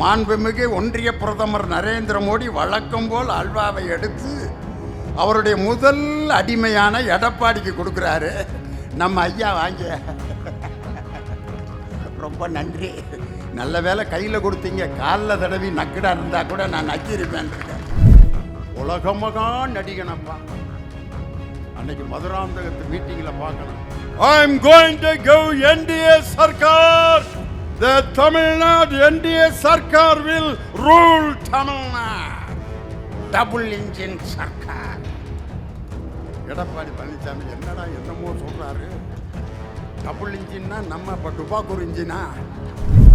மாண்புமிகு ஒன்றிய பிரதமர் நரேந்திர மோடி வழக்கம் போல் அல்வாவை எடுத்து அவருடைய முதல் அடிமையான எடப்பாடிக்கு கொடுக்குறாரு. நம்ம ஐயா வாங்க. ரொம்ப நன்றி. நல்ல வேளை கையில் கொடுத்தீங்க. காலில் தடவி நக்கடா இருந்தா கூட நான் நக்கியிருப்பேன். உலகமகா நடிகனப்பா. அன்னைக்கு மதுராந்தகத்து மீட்டிங்கில் பார்க்கணும். I am going to give NDA Sarkar. The Tamil Nadu NDA Sarkar will rule rule Nadu. Double engine Sarkar. Edappadi Palaniswami என்னடா என்னமோ சொல்கிறாரு டபுள் இன்ஜின்னா நம்ம இப்போ டுபாக்கூர் இன்ஜினா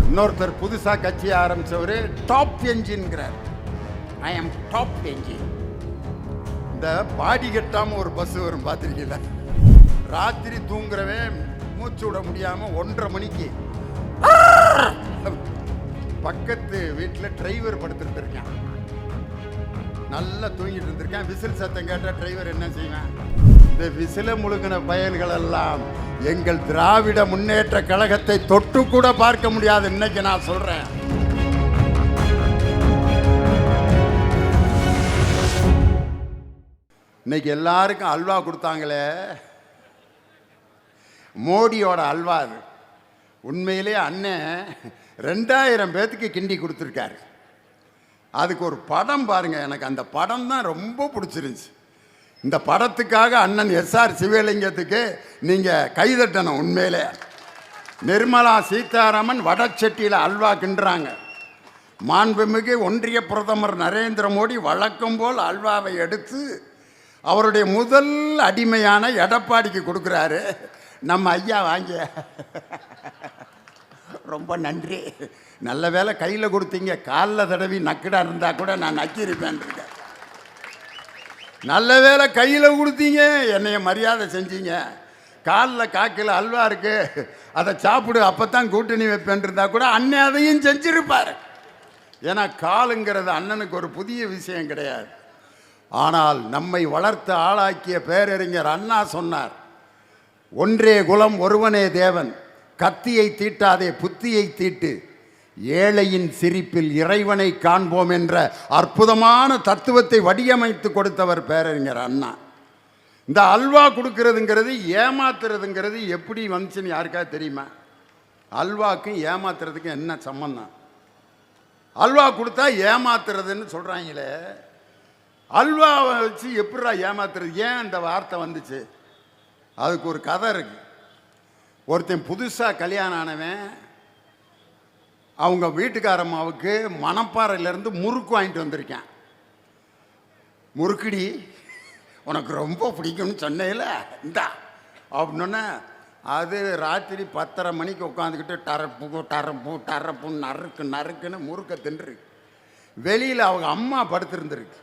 இன்னொருத்தர் புதுசாக கட்சி ஆரம்பிச்சவர் டாப் என்ஜின்கிறார் ஐ எம் டாப் என்ஜின் இந்த பாடி கட்டாமல் ஒரு பஸ் வரும் பார்த்துருக்கீங்களா ராத்திரி தூங்குறவே மூச்சு விட முடியாமல் ஒன்றரை மணிக்கு பக்கத்து வீட்டில் டிரைவர் படுத்துருந்துருக்கேன். நல்லா தூங்கிட்டு இருந்திருக்கேன். விசில் சத்தம் கேட்டால் டிரைவர் என்ன செய்வேன்? இந்த விசில முழுங்கின பயல்கள் எல்லாம் எங்கள் திராவிட முன்னேற்ற கழகத்தை தொட்டு கூட பார்க்க முடியாது. இன்னைக்கு நான் சொல்கிறேன் இன்னைக்கு எல்லாருக்கும் அல்வா கொடுத்தாங்களே. மோடியோட அல்வா அது. உண்மையிலே அண்ணன் ரெண்டாயிரம் பேத்துக்கு கிண்டி கொடுத்துருக்காரு. அதுக்கு ஒரு படம் பாருங்கள் எனக்கு அந்த படம் தான் ரொம்ப பிடிச்சிருந்துச்சு. இந்த படத்துக்காக அண்ணன் எஸ்ஆர் சிவலிங்கத்துக்கு நீங்கள் கைதட்டணும் உண்மையிலே. நிர்மலா சீதாராமன் வடச்சட்டியில் அல்வா கிண்டுறாங்க. மாண்புமிகு ஒன்றிய பிரதமர் நரேந்திர மோடி வழக்கம் போல் அல்வாவை எடுத்து அவருடைய முதல் அடிமையான எடப்பாடிக்கு கொடுக்குறாரு. நம்ம ஐயா வாங்கிய ரொம்ப நன்றி. நல்ல வேளை கையில் கொடுத்தீங்க. காலில் தடவி நக்கடாக இருந்தால் கூட நான் நக்கியிருப்பேன். இருக்கேன் நல்ல வேளை கையில் கொடுத்தீங்க. என்னைய மரியாதை செஞ்சீங்க. காலில் காக்கில் அல்வா இருக்கு. அதை சாப்பிடு அப்போ தான் கூட்டணி வைப்பேன் இருந்தால் கூட அண்ணன் அதையும் செஞ்சிருப்பார். ஏன்னா காலுங்கிறது அண்ணனுக்கு ஒரு புதிய விஷயம் கிடையாது. ஆனால் நம்மை வளர்த்து ஆளாக்கிய பேரறிஞர் அண்ணா சொன்னார் ஒன்றே குலம் ஒருவனே தேவன். கத்தியை தீட்டாதே புத்தியை தீட்டு. ஏழையின் சிரிப்பில் இறைவனை காண்போம் என்ற அற்புதமான தத்துவத்தை வடிவமைத்து கொடுத்தவர் பேரறிஞர் அண்ணா. இந்த அல்வா கொடுக்கறதுங்கிறது ஏமாத்துறதுங்கிறது எப்படி வந்துச்சுன்னு யாருக்கா தெரியுமா? அல்வாக்கும் ஏமாத்துறதுக்கும் என்ன சம்பந்தம்? அல்வா கொடுத்தா ஏமாத்துறதுன்னு சொல்கிறாங்களே அல்வாவை வச்சு எப்படா ஏமாத்துறது? ஏன் இந்த வார்த்தை வந்துச்சு? அதுக்கு ஒரு கதை இருக்குது ஒருத்தன் புதுசாக கல்யாணம் ஆனவன் அவங்க வீட்டுக்காரம்மாவுக்கு மணப்பாறையிலேருந்து முறுக்கு வாங்கிட்டு வந்திருக்கேன். முறுக்குடி உனக்கு ரொம்ப பிடிக்கும்னு சொன்னேல இந்தா அப்படின்னோடனே அது ராத்திரி பத்தரை மணிக்கு உட்காந்துக்கிட்டு டரப்பு டரப்பு டரப்புன்னு நறுக்கு நறுக்குன்னு முறுக்க தின்றுருக்கு. வெளியில் அவங்க அம்மா படுத்திருந்துருக்கு.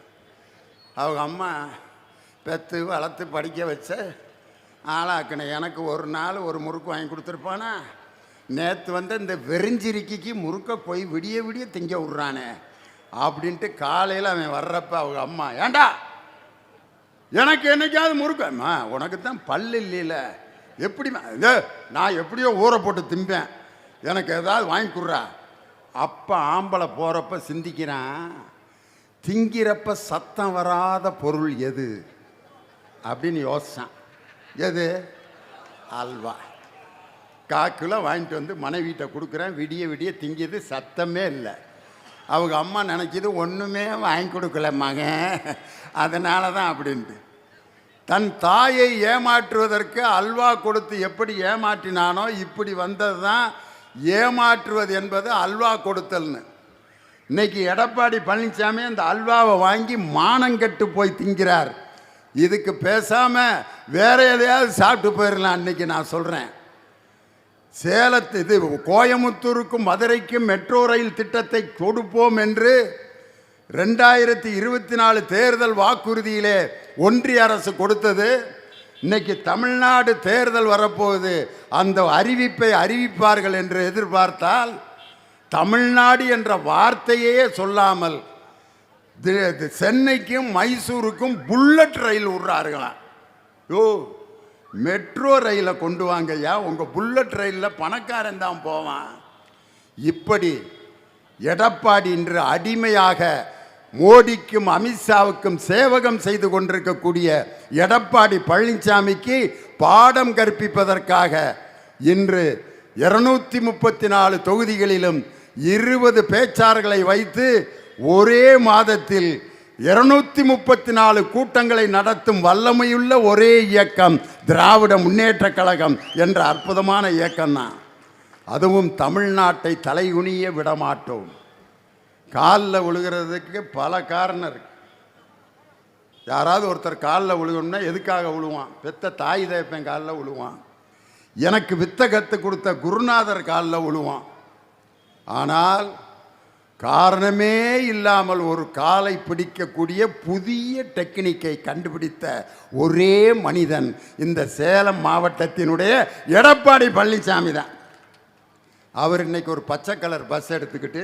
அவங்க அம்மா பெற்று வளர்த்து படிக்க வச்ச ஆளாக்கின. எனக்கு ஒரு நாள் ஒரு முறுக்கு வாங்கி கொடுத்துருப்பானா? நேற்று வந்து இந்த வெறிஞ்சிரிக்கிக்கு முறுக்க போய் விடிய விடிய திங்க விட்றானே. அப்படின்ட்டு காலையில் அவன் வர்றப்ப அவங்க அம்மா ஏண்டா? எனக்கு என்னைக்காவது முறுக்கம்மா உனக்கு தான் பல்லு இல்லையில. எப்படிம்மா இதோ நான் எப்படியோ ஊற போட்டு திம்பேன். எனக்கு ஏதாவது வாங்கி கொடுறா. அப்போ ஆம்பளை போகிறப்ப சிந்திக்கிறான். திங்கிறப்ப சத்தம் வராத பொருள் எது? அப்படின்னு யோசித்தான் எது? அல்வா. காக்கில் வாங்கிட்டு வந்து மனைவிட்ட கொடுக்குறேன். விடிய விடிய திங்கிது. சத்தமே இல்லை. அவங்க அம்மா நினைக்கிது ஒன்றுமே வாங்கி கொடுக்கல மகன். அதனால தான் அப்படின்ட்டு. தன் தாயை ஏமாற்றுவதற்கு அல்வா கொடுத்து எப்படி ஏமாற்றினானோ இப்படி வந்தது தான் ஏமாற்றுவது என்பது அல்வா கொடுத்தல்னு. இன்னைக்கு எடப்பாடி பழனிசாமி அந்த அல்வாவை வாங்கி மானங்கெட்டு போய் திங்கிறார். இதுக்கு பேசாமல் வேற எதையாவது சாப்பிட்டு போயிடலாம் அன்னைக்கு நான் சொல்கிறேன் சேலத்து இது கோயமுத்தூருக்கும் மதுரைக்கும் மெட்ரோ ரயில் திட்டத்தை கொடுப்போம் என்று ரெண்டாயிரத்தி இருபத்தி நாலு தேர்தல் வாக்குறுதியிலே ஒன்றிய அரசு கொடுத்தது. இன்னைக்கு தமிழ்நாடு தேர்தல் வரப்போகுது. அந்த அறிவிப்பை அறிவிப்பார்கள் என்று எதிர்பார்த்தால் தமிழ்நாடு என்ற வார்த்தையே சொல்லாமல் சென்னைக்கும் மைசூருக்கும் புல்லட் ரயில் விட்றாருங்களாம் யோ மெட்ரோ ரயிலை கொண்டு வாங்கய்யா உங்கள் புல்லட் ரயிலில் பணக்காரன் தான் போவான். இப்படி எடப்பாடி இன்று அடிமையாக மோடிக்கும் அமித்ஷாவுக்கும் சேவகம் செய்து கொண்டிருக்கக்கூடிய எடப்பாடி பழனிசாமிக்கு பாடம் கற்பிப்பதற்காக இன்று இருநூத்தி முப்பத்தி நாலு தொகுதிகளிலும் இருபது பேச்சாளர்களை வைத்து ஒரே மாதத்தில் இருநூத்தி முப்பத்தி நாலு கூட்டங்களை நடத்தும் வல்லமையுள்ள ஒரே இயக்கம் திராவிட முன்னேற்றக் கழகம் என்ற அற்புதமான இயக்கம்தான் அதுவும் தமிழ்நாட்டை தலைகுனிய விடமாட்டோம். காலில் விழுகிறதுக்கு பல காரணம் இருக்கு. யாராவது ஒருத்தர் காலில் விழுகணும்னா எதுக்காக விழுவான் பெத்த தாய் தேப்பன் காலில் விழுவான் எனக்கு வித்த கற்றுக் கொடுத்த குருநாதர் காலில் விழுவான் ஆனால் காரணமே இல்லாமல் ஒரு காலை பிடிக்கக்கூடிய புதிய டெக்னிக்கை கண்டுபிடித்த ஒரே மனிதன் இந்த சேலம் மாவட்டத்தினுடைய எடப்பாடி பழனிசாமி தான். அவர் இன்னைக்கு ஒரு பச்சை கலர் பஸ் எடுத்துக்கிட்டு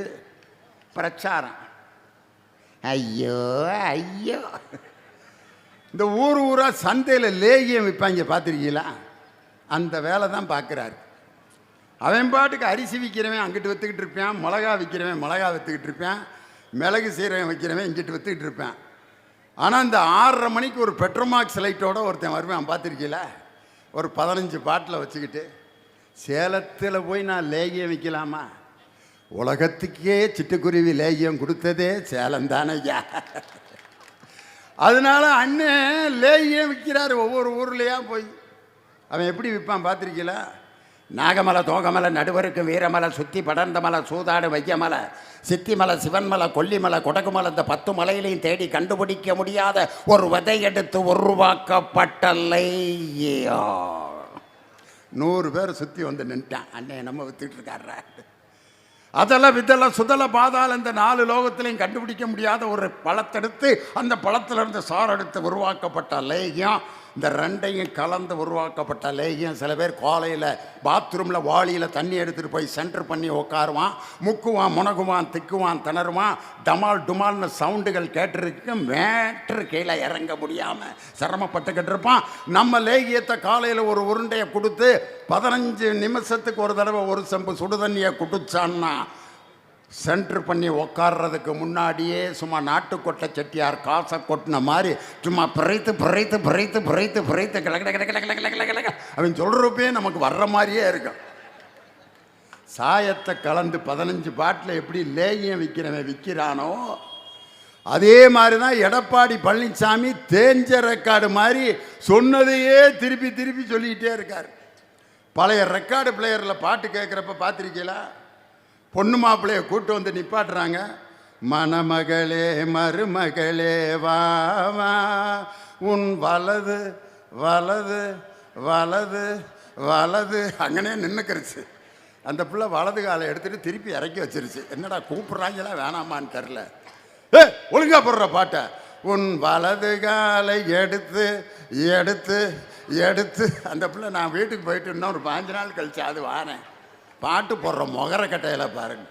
பிரச்சாரம். ஐயோ ஐயோ. இந்த ஊர் ஊராக சந்தையில் லேகியம் விற்பாங்க பார்த்துருக்கீங்களா அந்த வேலை தான் பார்க்குறாரு அவன் பாட்டுக்கு அரிசி விற்கிறவன் அங்கிட்டு விற்றுக்கிட்டு இருப்பான் மிளகா விற்கிறவன் மிளகா விற்றுக்கிட்டு இருப்பான் மிளகு சீரகம் வைக்கிறவன் இங்கிட்டு விற்றுக்கிட்டு இருப்பான். ஆனால் இந்த ஆறரை மணிக்கு ஒரு பெட்ரோமாக்ஸ் லைட்டோட ஒருத்தன் வருவேன் பார்த்துருக்கீல? ஒரு பதினஞ்சு பாட்டில் வச்சுக்கிட்டு சேலத்தில் போய் நான் லேகியம் விற்கலாமா உலகத்துக்கே சிட்டுக்குருவி லேகியம் கொடுத்ததே சேலம் தானே அதனால அண்ணன் லேகியம் விற்கிறாரு ஒவ்வொரு ஊர்லேயா போய். அவன் எப்படி விற்பான் பார்த்துருக்கீங்களா நாகமலை தோகமலை நடுவருக்கு வீரமலை சுத்தி படர்ந்த மலை சூதாடு வையமலை சித்திமலை சிவன்மலை கொல்லிமலை கொடகுமலை இந்த பத்து மலையிலையும் தேடி கண்டுபிடிக்க முடியாத ஒரு விதை எடுத்து உருவாக்கப்பட்டல்லையா நூறு பேர் சுற்றி வந்து நின்ட்டான். அண்ணன் நம்ம வித்துட்டு இருக்காரு அதெல்லாம் விதெல்லாம் சுதல பாதால் இந்த நாலு லோகத்திலையும் கண்டுபிடிக்க முடியாத ஒரு பழத்தெடுத்து அந்த பழத்திலிருந்து சார் எடுத்து உருவாக்கப்பட்ட லேகியம் இந்த ரெண்டையும் கலந்து உருவாக்கப்பட்ட லேகியம். சில பேர் காலையில் பாத்ரூமில் வாளியில் தண்ணி எடுத்துகிட்டு போய் சென்டர் பண்ணி உட்காருவான் முக்குவான் முனகுவான் திக்குவான் திணறுவான். டமால் டுமால்னு சவுண்டுகள் கேட்டிருக்கு மேட்ரு கீழே இறங்க முடியாமல் சிரமப்பட்டுக்கிட்டு இருப்பான். நம்ம லேகியத்தை காலையில் ஒரு உருண்டையை கொடுத்து பதினஞ்சு நிமிஷத்துக்கு ஒரு தடவை ஒரு செம்பு சுடுதண்ணியை குடிச்சான்னா சென்ட்ரு பண்ணி உக்காடுறதுக்கு முன்னாடியே சும்மா நாட்டுக்கொட்டை செட்டியார் காசை கொட்டின மாதிரி சும்மா பிறைத்து பிறைத்து பிறைத்து பிறைத்து பிறைத்து கிழக்கிட கிழக்கிட கிழக்கிட கிழக்கிட அவன் சொல்கிறப்பே நமக்கு வர்ற மாதிரியே இருக்கும் சாயத்தை கலந்து பதினஞ்சு பாட்டில் எப்படி லேகியம் விற்கிறவன் விற்கிறானோ அதே மாதிரி தான் எடப்பாடி பழனிசாமி தேஞ்ச ரெக்கார்டு மாதிரி சொன்னதையே திருப்பி திருப்பி சொல்லிக்கிட்டே இருக்கார். பழைய ரெக்கார்டு பிளேயரில் பாட்டு கேட்குறப்ப பார்த்துருக்கீங்களா? பொண்ணு மாப்பிள்ளைய கூட்டு வந்து நிப்பாட்டுறாங்க. மணமகளே மருமகளே வா வா. உன் வலது வலது வலது வலது. அங்கனே நின்றுக்கிருச்சு அந்த பிள்ளை வலது காலை எடுத்துகிட்டு திருப்பி இறக்கி வச்சிருச்சு. என்னடா கூப்பிட்றாங்களா வேணாமான்னு தெரில ஏ ஒழுங்கா போடுற பாட்டை. உன் வலது காலை எடுத்து எடுத்து எடுத்து. அந்த பிள்ளை நான் வீட்டுக்கு போயிட்டு இன்னும் ஒரு பாஞ்சு நாள் கழிச்சு அது வாரேன். பாட்டு போடுற முகர கட்டையில் பாருங்க.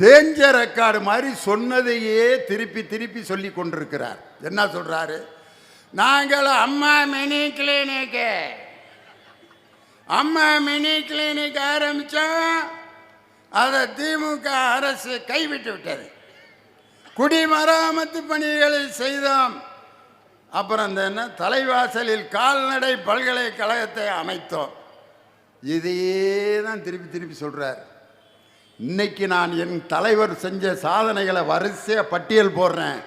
தேஞ்ச ரெக்கார்டு மாதிரி சொன்னதையே திருப்பி திருப்பி சொல்லி கொண்டிருக்கிறார். என்ன சொல்றாரு? நாங்கள் Amma mini clinic. Amma mini clinic ஆரம்பித்தோம் அதை திமுக அரசு கைவிட்டு விட்டது. குடிமராமத்து பணிகளை செய்தோம். அப்புறம் இந்த என்ன? தலைவாசலில் கால்நடை பல்கலைக்கழகத்தை அமைத்தோம். இதையே தான் திருப்பி திருப்பி சொல்கிறார் இன்னைக்கு நான் என் தலைவர் செஞ்ச சாதனைகளை வரிசையாக பட்டியல் போடுறேன்.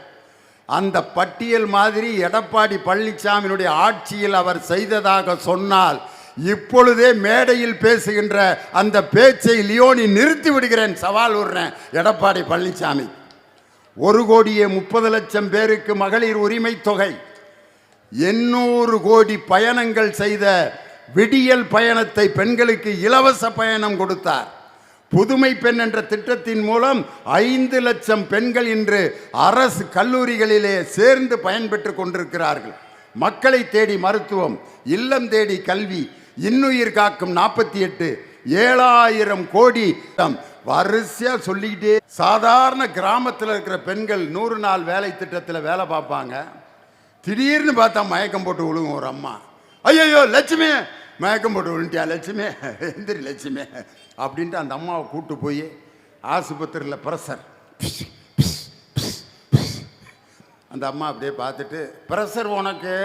அந்த பட்டியல் மாதிரி எடப்பாடி பழனிசாமியினுடைய ஆட்சியில் அவர் செய்ததாக சொன்னால் இப்பொழுதே மேடையில் பேசுகின்ற அந்த பேச்சை லியோனி நிறுத்தி விடுகிறேன் சவால் விடுறேன் எடப்பாடி பழனிசாமி. ஒரு கோடியே முப்பது லட்சம் பேருக்கு மகளிர் உரிமை தொகை. எண்ணூறு கோடி பயணங்கள் செய்த விடியல் பயணத்தை பெண்களுக்கு இலவச பயணம் கொடுத்தார். புதுமை பெண் என்ற திட்டத்தின் மூலம் ஐந்து லட்சம் பெண்கள் இன்று அரசு கல்லூரிகளிலே சேர்ந்து பயன்பெற்று கொண்டிருக்கிறார்கள். மக்களை தேடி மருத்துவம் இல்லம் தேடி கல்வி இன்னுயிர் காக்கும் நாற்பத்தி எட்டு ஏழாயிரம் கோடி வரிசையாக சொல்லிக்கிட்டே சாதாரண கிராமத்தில் இருக்கிற பெண்கள் நூறு நாள் வேலை திட்டத்தில் வேலை பார்ப்பாங்க. திடீர்னு பார்த்தா மயக்கம் போட்டு விழுகும் ஒரு அம்மா. ஐயோ லட்சுமி மயக்கம் போட்டு விழுந்துட்டியா லட்சுமி? எந்திரி லட்சுமி. அப்படின்ட்டு அந்த அம்மாவை கூட்டு போய் ஆஸ்பத்திரியில் ப்ரெஷர் அந்த அம்மா அப்படியே பார்த்துட்டு ப்ரெஷர் உனக்கு.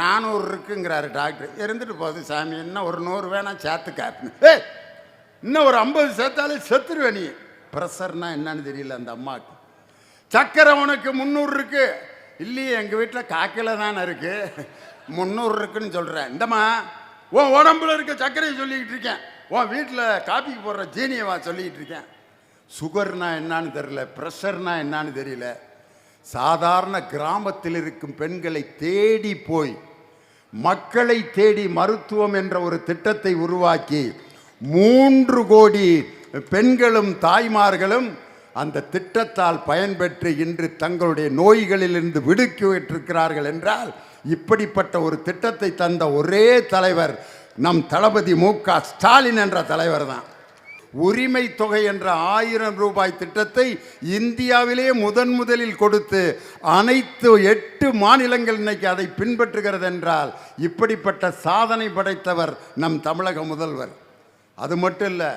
நானூறு இருக்குங்கிறாரு டாக்டர் இருந்துட்டு போகுது சாமி. இன்னும் ஒரு நூறு வேணாம் சேர்த்து இன்னும் ஒரு ஐம்பது சேர்த்தாலே செத்துருவே நீ. ப்ரெஷர்னா என்னன்னு தெரியல அந்த அம்மாவுக்கு. சக்கரை உனக்கு முந்நூறு இருக்கு. இல்லையே எங்கள் வீட்டில் காக்கில தானே இருக்கு. முந்நூறு இருக்குன்னு சொல்கிறேன் இந்தம்மா உன் உடம்புல இருக்க சர்க்கரையை சொல்லிக்கிட்டு இருக்கேன். உன் வீட்டில் காப்பிக்கு போடுற ஜீனியவா சொல்லிக்கிட்டு இருக்கேன். சுகர்னா என்னன்னு தெரியல ப்ரெஷர்னா என்னன்னு தெரியல. சாதாரண கிராமத்தில் இருக்கும் பெண்களை தேடி போய் மக்களை தேடி மருத்துவம் என்ற ஒரு திட்டத்தை உருவாக்கி மூன்று கோடி பெண்களும் தாய்மார்களும் அந்த திட்டத்தால் பயன்பெற்று இன்று தங்களுடைய நோய்களிலிருந்து விடுக்கிவிட்டிருக்கிறார்கள் என்றால் இப்படிப்பட்ட ஒரு திட்டத்தை தந்த ஒரே தலைவர் நம் தளபதி மு க ஸ்டாலின் என்ற தலைவர் தான். உரிமை தொகை என்ற ஆயிரம் ரூபாய் திட்டத்தை இந்தியாவிலே முதன் முதலில் கொடுத்து அனைத்து எட்டு மாநிலங்கள் இன்னைக்கு அதை பின்பற்றுகிறது என்றால் இப்படிப்பட்ட சாதனை படைத்தவர் நம் தமிழக முதல்வர். அது மட்டும் இல்லை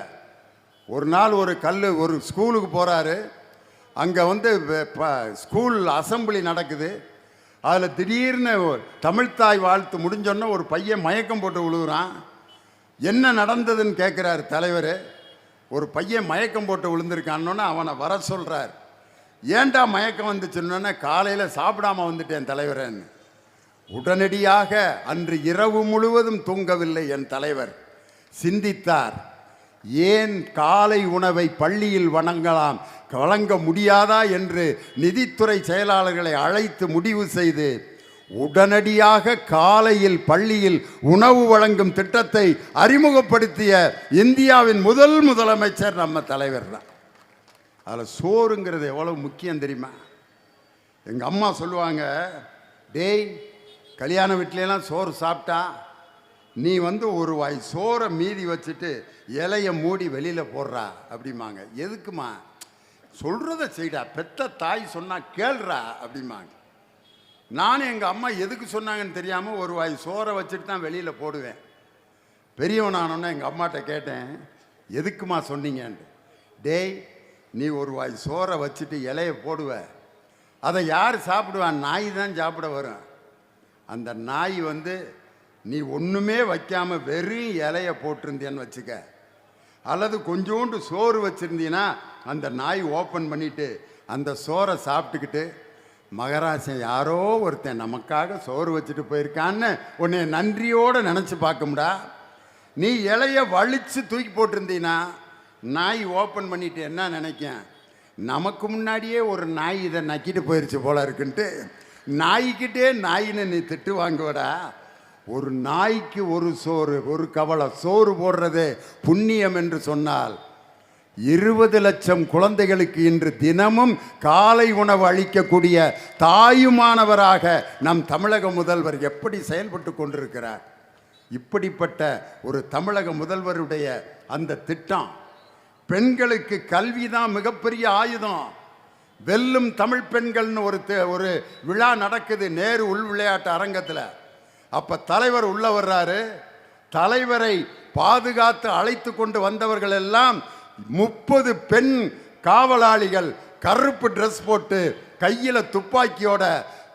ஒரு நாள் ஒரு கல் ஒரு ஸ்கூலுக்கு போகிறாரு அங்கே வந்து ஸ்கூல் அசெம்பிளி நடக்குது. அதில் திடீர்னு தமிழ்த்தாய் வாழ்த்து முடிஞ்சோன்னே ஒரு பையன் மயக்கம் போட்டு விழுகுறான். என்ன நடந்ததுன்னு கேட்குறாரு தலைவர். ஒரு பையன் மயக்கம் போட்டு விழுந்திருக்கான்னொன்னே அவனை வர சொல்கிறார் ஏன்டா மயக்கம் வந்துச்சுன்னொன்னே காலையில் சாப்பிடாமல் வந்துட்டேன் தலைவரேன்னு. உடனடியாக அன்று இரவு முழுவதும் தூங்கவில்லை என் தலைவர். சிந்தித்தார். ஏன் காலை உணவை பள்ளியில் வணங்கலாம்? வழங்க முடியாதா என்று நிதித்துறை செயலாளர்களை அழைத்து முடிவு செய்து உடனடியாக காலையில் பள்ளியில் உணவு வழங்கும் திட்டத்தை அறிமுகப்படுத்திய இந்தியாவின் முதல் முதலமைச்சர் நம்ம தலைவர் தான். அதில் சோறுங்கிறது எவ்வளவு முக்கியம் தெரியுமா? எங்கள் அம்மா சொல்லுவாங்க டேய் கல்யாண வீட்லையெல்லாம் சோறு சாப்பிட்டா நீ வந்து ஒரு வாய் சோறை மீதி வச்சுட்டு இலையை மூடி வெளியில் போடுறா அப்படிம்பாங்க. எதுக்குமா சொல்கிறத செய்டா. பெத்த தாய் சொன்னால் கேள்றா அப்படிம்பாங்க. நானும் எங்கள் அம்மா எதுக்கு சொன்னாங்கன்னு தெரியாமல் ஒரு வாய் சோறை வச்சுட்டு தான் வெளியில் போடுவேன். பெரியவனானோன்னே எங்கள் அம்மாட்ட கேட்டேன் எதுக்குமா சொன்னீங்கன்ட்டு? டேய் நீ ஒரு வாய் சோறை வச்சுட்டு இலைய போடுவ. அதை யார் சாப்பிடுவான் நாய் தான் சாப்பிட வரும். அந்த நாய் வந்து நீ ஒன்றுமே வைக்காமல் வெறும் இலைய போட்டிருந்தேன்னு வச்சுக்க. அல்லது கொஞ்சோண்டு சோறு வச்சுருந்தீன்னா அந்த நாய் ஓப்பன் பண்ணிட்டு அந்த சோறை சாப்பிட்டுக்கிட்டு மகராசன் யாரோ ஒருத்தன் நமக்காக சோறு வச்சுட்டு போயிருக்கான்னு உன்னை நன்றியோடு நினச்சி பார்க்கும்டா. நீ இலைய வலிச்சு தூக்கி போட்டிருந்தீன்னா நாய் ஓப்பன் பண்ணிட்டு என்ன நினைக்கேன் நமக்கு முன்னாடியே ஒரு நாய் இதை நக்கிட்டு போயிடுச்சு போல இருக்குன்ட்டு நாய்கிட்டே நாயின்னு நீ திட்டு வாங்குவடா. ஒரு நாய்க்கு ஒரு சோறு ஒரு கவலை சோறு போடுறது புண்ணியம் என்று சொன்னால் இருபது லட்சம் குழந்தைகளுக்கு இன்று தினமும் காலை உணவு அளிக்கக்கூடிய தாயுமானவராக நம் தமிழக முதல்வர் எப்படி செயல்பட்டு கொண்டிருக்கிறார்? இப்படிப்பட்ட ஒரு தமிழக முதல்வருடைய அந்த திட்டம் பெண்களுக்கு கல்வி தான் மிகப்பெரிய ஆயுதம். வெல்லும் தமிழ் பெண்கள்னு ஒரு ஒரு விழா நடக்குது நேரு உள் விளையாட்டு அரங்கத்தில். அப்போ தலைவர் உள்ள வர்றாரு. தலைவரை பாதுகாத்து அழைத்து கொண்டு வந்தவர்கள் எல்லாம் முப்பது பெண் காவலாளிகள் கருப்பு ட்ரெஸ் போட்டு கையில் துப்பாக்கியோட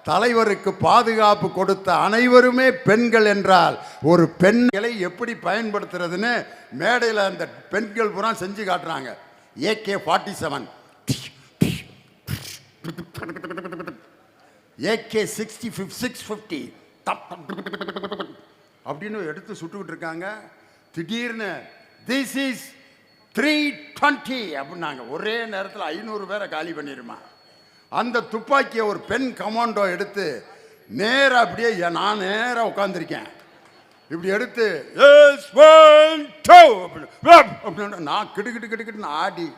தலைவருக்கு பாதுகாப்பு கொடுத்த அனைவருமே பெண்கள் என்றால் ஒரு பெண்களை எப்படி பயன்படுத்துறதுன்னு மேடையில் அந்த பெண்கள் பூரா செஞ்சு காட்டுறாங்க AK forty seven AK sixty fifth six fifty அப்படின்னு எடுத்து சுட்டுக்கிட்டு இருக்காங்க திடீர்னு திஸ் இஸ் த்ரீ டுவெண்ட்டி அப்படின்னாங்க. ஒரே நேரத்தில் ஐநூறு பேரை காலி பண்ணிடுமா அந்த துப்பாக்கியை ஒரு பெண் கமாண்டோ எடுத்து நேராக அப்படியே நான் நேராக உட்காந்துருக்கேன் இப்படி எடுத்து எஸ் one, two" அப்படின்னு நான் கிடுகிட்டு கிடு ஆடி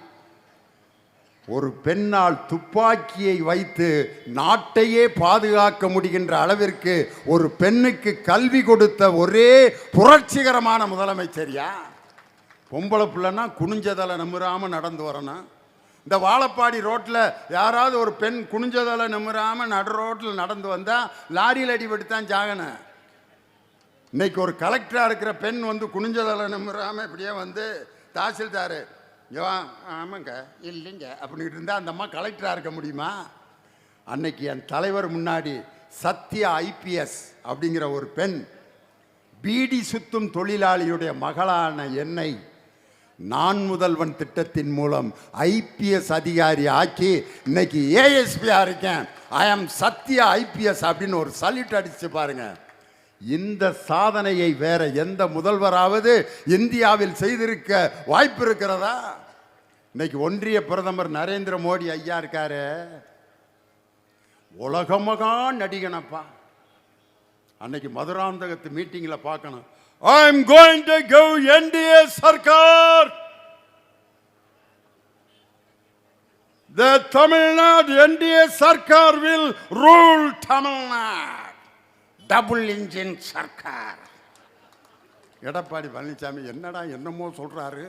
ஒரு பெண்ணால் துப்பாக்கியை வைத்து நாட்டையே பாதுகாக்க முடிகின்ற அளவிற்கு ஒரு பெண்ணுக்கு கல்வி கொடுத்த ஒரே புரட்சிகரமான முதலமைச்சரியா பொம்பளை பிள்ளைன்னா குனிஞ்சதலை நம்புறாமல் நடந்து வரணும். இந்த வாழப்பாடி ரோட்டில் யாராவது ஒரு பெண் குனிஞ்சதலை நம்புறாம நடு ரோட்டில் நடந்து வந்தால் லாரியில் அடிபட்டு தான் ஜாகணும் இன்னைக்கு ஒரு கலெக்டராக இருக்கிற பெண் வந்து குனிஞ்சதலை நம்புறாம இப்படியே வந்து தாசில்தார். யோ ஆமாங்க இல்லைங்க அப்படின்ட்டு இருந்தால் அந்த அம்மா கலெக்டராக இருக்க முடியுமா? அன்னைக்கு என் தலைவர் முன்னாடி சத்யா ஐபிஎஸ் அப்படிங்கிற ஒரு பெண் பீடி சுத்தும் தொழிலாளியுடைய மகளான என்னை நான் முதல்வன் திட்டத்தின் மூலம் ஐபிஎஸ் அதிகாரி ஆக்கி இன்னைக்கு ஏஎஸ்பியாக இருக்கேன். ஐ ஆம் சத்யா ஐபிஎஸ் அப்படின்னு ஒரு சல்யூட் அடிச்சு பாருங்க. இந்த சாதனையை வேற எந்த முதல்வராவது இந்தியாவில் செய்திருக்க வாய்ப்பு இருக்கிறதா? இன்னைக்கு ஒன்றிய பிரதமர் நரேந்திர மோடி ஐயா இருக்காரு. உலகமகா நடிகனப்பா. அன்னைக்கு மதுராந்தகத்து மீட்டிங்கில் பார்க்கணும். I am going to go NDA Sarkar The Tamil Nadu NDA Sarkar will rule Tamil Nadu. Double engine Sarkar Edappadi Palaniswami என்னடா என்னமோ சொல்கிறாரு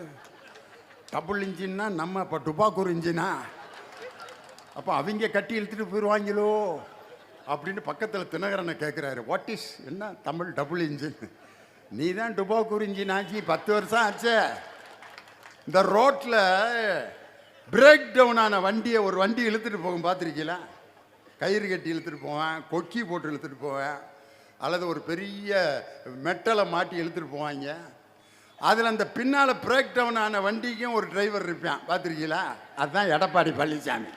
டபுள் இன்ஜின்னா நம்ம இப்போ டுபாக்கூர் இன்ஜினா அப்போ அவங்க கட்டி இழுத்துட்டு போயிடுவாங்களோ அப்படின்னு பக்கத்தில் தினகரனை கேட்குறாரு வாட் இஸ் என்ன? தமிழ் டபுள் இன்ஜின் நீ தான் டுபோ குறிஞ்சி ஆச்சு பத்து வருஷம் ஆச்சே. இந்த ரோட்டில் பிரேக் டவுன் ஆன வண்டியை ஒரு வண்டி இழுத்துட்டு போகும் பார்த்துருக்கீங்களா? கயிறு கட்டி இழுத்துட்டு போவேன் கொக்கி போட்டு இழுத்துட்டு போவேன் அல்லது ஒரு பெரிய மெட்டலை மாட்டி இழுத்துட்டு போவாங்க. அதில் அந்த பின்னால் பிரேக் டவுன் ஆன வண்டிக்கும் ஒரு டிரைவர் இருப்பேன் பார்த்துருக்கீங்களா? அதுதான் எடப்பாடி பழனிசாமி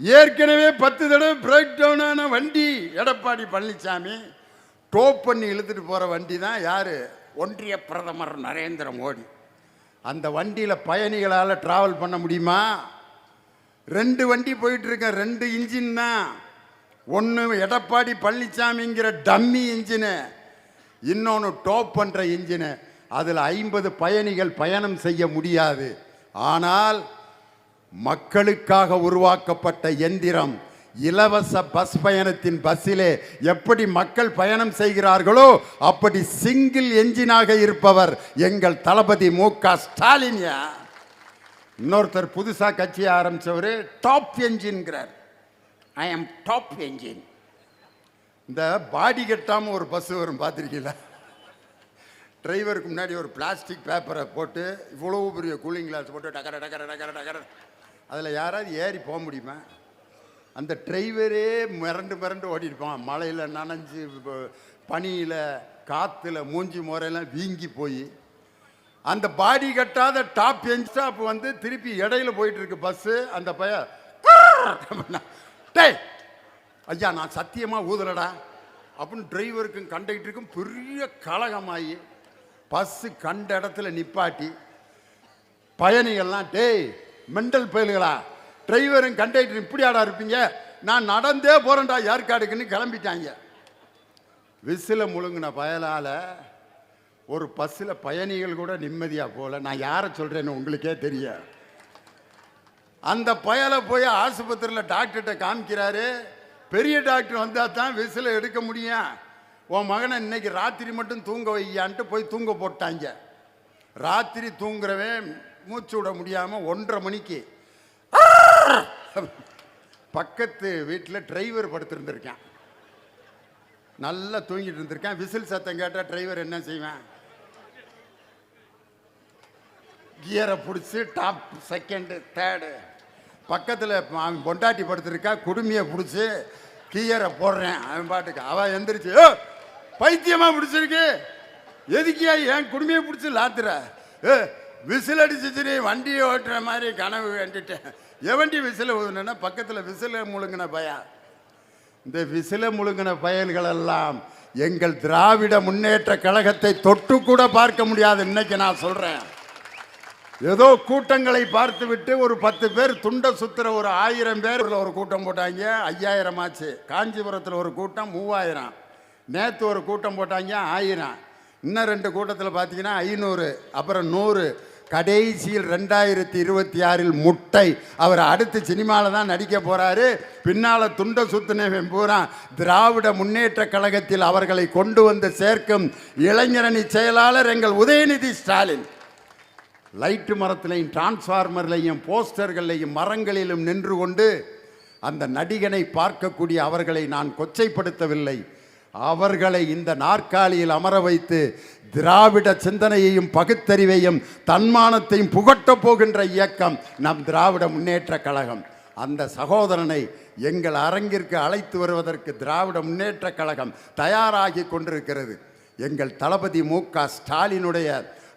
ஏற்கனவே பத்து தடவை பிரேக் டவுன் ஆன வண்டி எடப்பாடி பழனிசாமி டோப் பண்ணி இழுத்துட்டு போகிற வண்டி தான் யார்? ஒன்றிய பிரதமர் நரேந்திர மோடி. அந்த வண்டியில் பயணிகளால் ட்ராவல் பண்ண முடியுமா? ரெண்டு வண்டி போயிட்டுருக்கேன் ரெண்டு இன்ஜின் தான். ஒன்று எடப்பாடி பழனிசாமிங்கிற டம்மி இன்ஜினு இன்னொன்று டோப் பண்ணுற இன்ஜினு அதில் ஐம்பது பயணிகள் பயணம் செய்ய முடியாது. ஆனால் மக்களுக்காக உருவாக்கப்பட்ட எந்திரம் இலவச பஸ் பயணத்தின் பஸ்ஸிலே எப்படி மக்கள் பயணம் செய்கிறார்களோ அப்படி சிங்கிள் என்ஜினாக இருப்பவர் எங்கள் தளபதி மு க ஸ்டாலின்யா இன்னொருத்தர் புதுசாக கட்சியை ஆரம்பிச்சவர் டாப் என்ஜின்கிறார். ஐ ஆம் டாப் என்ஜின் இந்த பாடி கட்டாமல் ஒரு பஸ் வரும் பார்த்துருக்கீங்களா? டிரைவருக்கு முன்னாடி ஒரு பிளாஸ்டிக் பேப்பரை போட்டு இவ்வளோ பெரிய கூலிங் கிளாஸ் போட்டு டக்கர டக்கர டக்கர டக்கர அதில் யாராவது ஏறி போக முடியுமா? அந்த டிரைவரே மிரண்டு மிரண்டு ஓடிருப்பான் மழையில் நனைஞ்சு பனியில் காற்றுல மூஞ்சி முறையெல்லாம் வீங்கி போய் அந்த பாடி கட்டாத டாப் எஞ்ச் ஸ்டாப் வந்து திருப்பி இடையில போயிட்டு இருக்கு பஸ்ஸு அந்த பைய டேய் ஐயா நான் சத்தியமாக ஊதலடா அப்படின்னு டிரைவருக்கும் கண்டக்டருக்கும் பெரிய கலகமாகி பஸ்ஸு கண்ட இடத்துல நிப்பாட்டி பயணிகள்லாம் டேய் மெண்டல் பயலுகளா டிரைவரும் கண்டக்டரும் இப்படியாடா இருப்பீங்க? நான் நடந்தே போகிறேன்டா ஏற்காடுக்குன்னு கிளம்பிட்டாங்க. விசில முழுங்கின பயலால் ஒரு பஸ்ஸில் பயணிகள் கூட நிம்மதியாக போகல. நான் யாரை சொல்கிறேன்னு உங்களுக்கே தெரியும் அந்த பயலை போய் ஆஸ்பத்திரியில் டாக்டர்கிட்ட காமிக்கிறாரு. பெரிய டாக்டர் வந்தால் தான் விசில எடுக்க முடியும். உன் மகனை இன்னைக்கு ராத்திரி மட்டும் தூங்க வையான்ட்டு போய் தூங்க போட்டாங்க. ராத்திரி தூங்குறவன் மூச்சு விட முடியாமல் ஒன்றரை மணிக்கு பக்கத்து வீட்டில் டிரைவர் படுத்திருந்திருக்கேன். நல்லா தூங்கிட்டு இருந்திருக்கேன். விசில் சத்தம் கேட்டால் டிரைவர் என்ன செய்வேன்? கியரை பிடிச்சி டாப் செகண்டு தேர்டு பக்கத்தில் அவன் பொண்டாட்டி படுத்திருக்கா குடுமையை பிடிச்சி கியரை போடுறேன். அவன் பாட்டுக்கு அவன் எந்திரிச்சு ஓ பைத்தியமாக பிடிச்சிருக்கு. எதுக்கியா என் குடுமையை பிடிச்சி லாத்துற? ஏ விசில் அடிச்சிச்சு நீ வண்டியை ஓட்டுற மாதிரி கனவு வேண்டிட்டேன் எவண்டி விசில ஊதுனா பக்கத்தில் விசில முழுங்கின பயா. இந்த விசில முழுங்கின பயல்களெல்லாம் எங்கள் திராவிட முன்னேற்ற கழகத்தை தொட்டு கூட பார்க்க முடியாது இன்னைக்கு நான் சொல்கிறேன் ஏதோ கூட்டங்களை பார்த்துவிட்டு ஒரு பத்து பேர் துண்டை சுத்துற ஒரு ஆயிரம் பேர் ஒரு கூட்டம் போட்டாங்க ஐயாயிரம் ஆச்சு. காஞ்சிபுரத்தில் ஒரு கூட்டம் மூவாயிரம். நேற்று ஒரு கூட்டம் போட்டாங்க ஆயிரம். இன்னும் ரெண்டு கூட்டத்தில் பார்த்தீங்கன்னா ஐநூறு அப்புறம் நூறு. கடைசியில் ரெண்டாயிரத்தி இருபத்தி ஆறில் முட்டை. அவர் அடுத்து சினிமாவில் தான் நடிக்க போகிறாரு பின்னால் துண்ட சுத்தினவன் பூரா திராவிட முன்னேற்ற கழகத்தில் அவர்களை கொண்டு வந்து சேர்க்கும் இளைஞரணி செயலாளர் எங்கள் உதயநிதி ஸ்டாலின். லைட்டு மரத்திலையும் டிரான்ஸ்ஃபார்மர்லையும் போஸ்டர்களையும் மரங்களிலும் நின்று கொண்டு அந்த நடிகனை பார்க்கக்கூடிய அவர்களை நான் கொச்சைப்படுத்தவில்லை. அவர்களை இந்த நாற்காலியில் அமர வைத்து திராவிட சிந்தனையையும் பகுத்தறிவையும் தன்மானத்தையும் புகட்டப் போகின்ற இயக்கம் நம் திராவிட முன்னேற்ற கழகம். அந்த சகோதரனை எங்கள் அரங்கிற்கு அழைத்து வருவதற்கு திராவிட முன்னேற்ற கழகம் தயாராகி கொண்டிருக்கிறது. எங்கள் தளபதி மு க ஸ்டாலினுடைய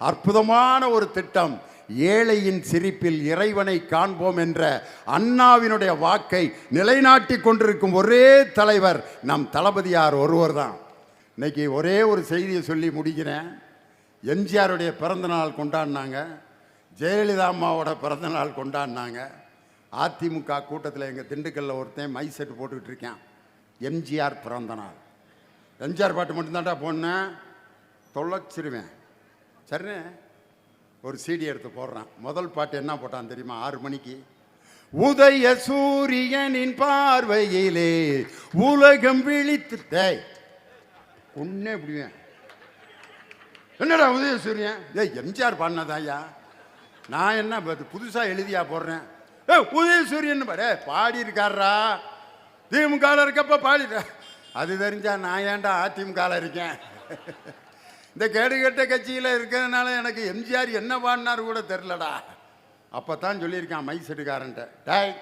அற்புதமான ஒரு திட்டம் ஏழையின் சிரிப்பில் இறைவனை காண்போம் என்ற அண்ணாவினுடைய வாக்கை நிலைநாட்டி கொண்டிருக்கும் ஒரே தலைவர் நம் தளபதியார் ஒருவர் தான் இன்னைக்கு ஒரே ஒரு செய்தியை சொல்லி முடிக்கிறேன். எம்ஜிஆருடைய பிறந்தநாள் கொண்டாடினாங்க. ஜெயலலிதா அம்மாவோட பிறந்தநாள் கொண்டாடினாங்க. அதிமுக கூட்டத்தில் எங்கள் திண்டுக்கல்லில் ஒருத்தன் மை செட்டு போட்டுக்கிட்டு இருக்கேன். எம்ஜிஆர் பிறந்தநாள் எம்ஜிஆர் பாட்டு மட்டும்தான்டா போனேன் தொலைச்சிருவேன். சரிண்ணே? ஒரு சீடி எடுத்து போடுறான். முதல் பாட்டு என்ன போட்டான் தெரியுமா? ஆறு மணிக்கு. உதய சூரியனின் பார்வையிலே உலகம் விழித்து டேய் ஒன்னே இப்படிவேன் என்னடா உதய சூரியன்? ஏய் எம்ஜிஆர் பாடினதாயா நான் என்ன புதுசாக எழுதியா போடுறேன். ஏ உதய சூரியன் பாரு பாடியிருக்காரா திமுகவில் இருக்கப்ப பாடிட்டேன் அது தெரிஞ்சா நான் ஏன்டா அதிமுகவில் இருக்கேன்? இந்த கேடுகட்ட கட்சியில் இருக்கிறதுனால எனக்கு எம்ஜிஆர் என்ன பாடினார் கூட தெரிலடா அப்போ தான் சொல்லியிருக்கான் மை செட்டுக்காரன்ட்ட டாய்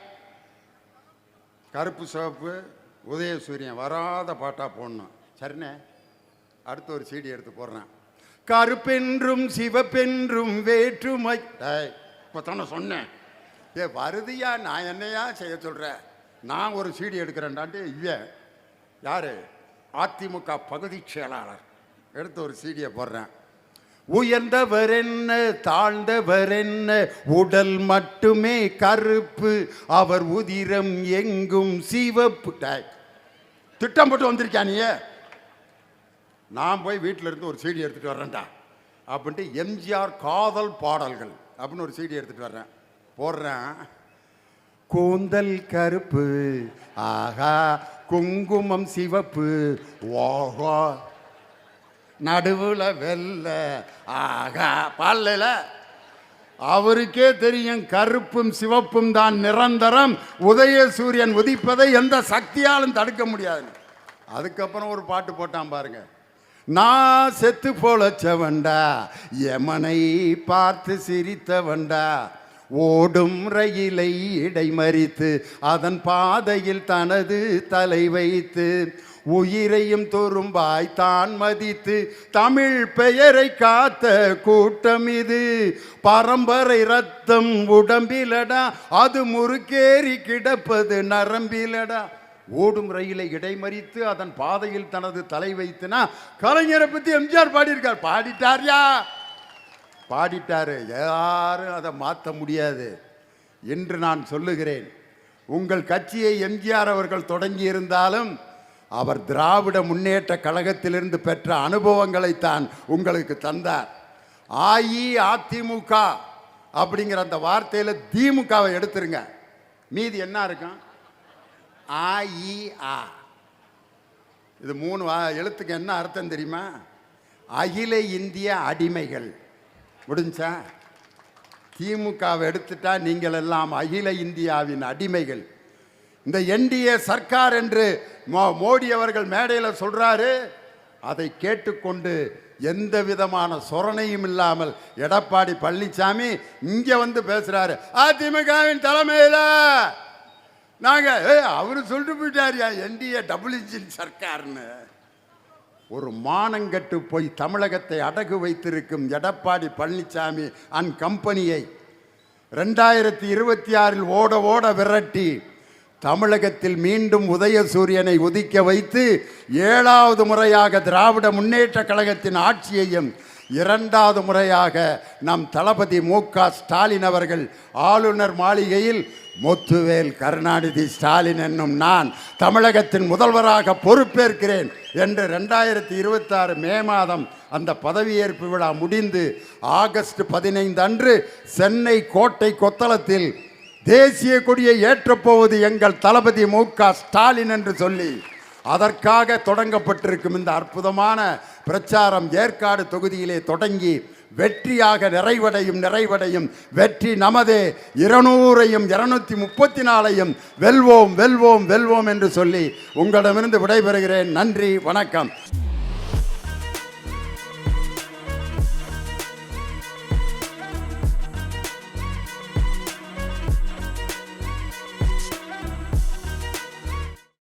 கருப்பு சிவப்பு உதயசூரியன் வராத பாட்டாக போடணும். சரிண்ணே அடுத்து ஒரு சீடி எடுத்து போடுறேன். கருப்பென்றும் சிவப்பென்றும் வேற்றுமை. டாய் இப்போ தானே சொன்னேன். ஏ வருதியா நான் என்னையா செய்ய சொல்கிறேன் நான் ஒரு சீடி எடுக்கிறேன்டான்ட்டு இவன். யார்? அதிமுக பகுதி செயலாளர். எடுத்து ஒரு சீடியை போடுறேன். உயர்ந்தவர் என்ன தாழ்ந்தவர் என்ன உடல் மட்டுமே கருப்பு அவர் உதிரம் எங்கும் சிவப்பு. திட்டம் போட்டு வந்திருக்கியா நான் போய் வீட்டில் இருந்து ஒரு சீடி எடுத்துகிட்டு வர்றேன்டா. அப்படின்ட்டு எம்ஜிஆர் காதல் பாடல்கள் அப்படின்னு ஒரு சீடி எடுத்துகிட்டு வர்றேன். போடுறேன். கூந்தல் கருப்பு ஆஹா குங்குமம் சிவப்பு ஓஹா. நடுவுல வெள்ள ஆகா பாடல அவருக்கே தெரியும் கருப்பும் சிவப்பும் தான் நிரந்தரம். உதய சூரியன் உதிப்பதை எந்த சக்தியாலும் தடுக்க முடியாது அதுக்கப்புறம் ஒரு பாட்டு போட்டான் பாருங்க. நான் செத்து போலச்சவன்டா யமனை பார்த்து சிரித்தவன்டா. ஓடும் ரயிலை இடைமறித்து அதன் பாதையில் தனது தலை வைத்து உயிரையும் தோறும்பாய் தான் மதித்து தமிழ் பெயரை காத்த கூட்டம் இது. பரம்பரை ரத்தம் உடம்பிலடா அது முறுக்கேறி கிடப்பது நரம்பிலடா. ஓடும் ரயிலை இடைமறித்து அதன் பாதையில் தனது தலை வைத்துனா கலைஞரை பத்தி எம்ஜிஆர் பாடியிருக்கார். பாடிட்டார்யா? பாடிட்டாரு. யாரும் அதை மாற்ற முடியாது என்று நான் சொல்லுகிறேன். உங்கள் கட்சியை எம்ஜிஆர் அவர்கள் தொடங்கி இருந்தாலும் அவர் திராவிட முன்னேற்ற கழகத்திலிருந்து பெற்ற அனுபவங்களைத்தான் உங்களுக்கு தந்தார். அஇஅதிமுக அப்படிங்கிற அந்த வார்த்தையில் திமுகவை எடுத்துருங்க. மீதி என்ன இருக்கும்? அஇஅ. இது மூணு வா எழுத்துக்கு என்ன அர்த்தம் தெரியுமா? அகில இந்திய அடிமைகள். முடிஞ்சா? திமுகவை எடுத்துட்டா நீங்கள் எல்லாம் அகில இந்தியாவின் அடிமைகள். இந்த என்டிஏ சர்க்கார் என்று மோ- மோடி அவர்கள் மேடையில் சொல்றாரு. அதை கேட்டுக்கொண்டு எந்த விதமான சொரணையும் இல்லாமல் எடப்பாடி பழனிசாமி இங்க வந்து பேசுறாரு. அதிமுகவின் தலைமையில்! நாங்க ஏ அவரு சொல்லிட்டு போயிட்டாருயா என்டிஏ டபுள் இன்ஜின் சர்க்கார்னு. ஒரு மானங்கட்டு போய் தமிழகத்தை அடகு வைத்திருக்கும் எடப்பாடி பழனிசாமி அன் கம்பெனியை ரெண்டாயிரத்தி இருபத்தி ஆறில் ஓட ஓட விரட்டி தமிழகத்தில் மீண்டும் உதய சூரியனை உதிக்க வைத்து ஏழாவது முறையாக திராவிட முன்னேற்ற கழகத்தின் ஆட்சியையும் இரண்டாவது முறையாக நம் தளபதி மு க ஸ்டாலின் அவர்கள் ஆளுநர் மாளிகையில் முத்துவேல் கருணாநிதி ஸ்டாலின் என்னும் நான் தமிழகத்தின் முதல்வராக பொறுப்பேற்கிறேன் என்று ரெண்டாயிரத்தி இருபத்தாறு மே மாதம் அந்த பதவியேற்பு விழா முடிந்து ஆகஸ்ட் பதினைந்து அன்று சென்னை கோட்டை கொத்தளத்தில் தேசிய கொடியை ஏற்றப்போவது எங்கள் தளபதி மு க ஸ்டாலின் என்று சொல்லி அதற்காக தொடங்கப்பட்டிருக்கும் இந்த அற்புதமான பிரச்சாரம் ஏற்காடு தொகுதியிலே தொடங்கி வெற்றியாக நிறைவடையும் நிறைவடையும். வெற்றி நமதே. இருநூறையும் இருநூத்தி முப்பத்தி நாலையும் வெல்வோம் வெல்வோம் வெல்வோம் என்று சொல்லி உங்களிடமிருந்து விடைபெறுகிறேன். நன்றி வணக்கம்.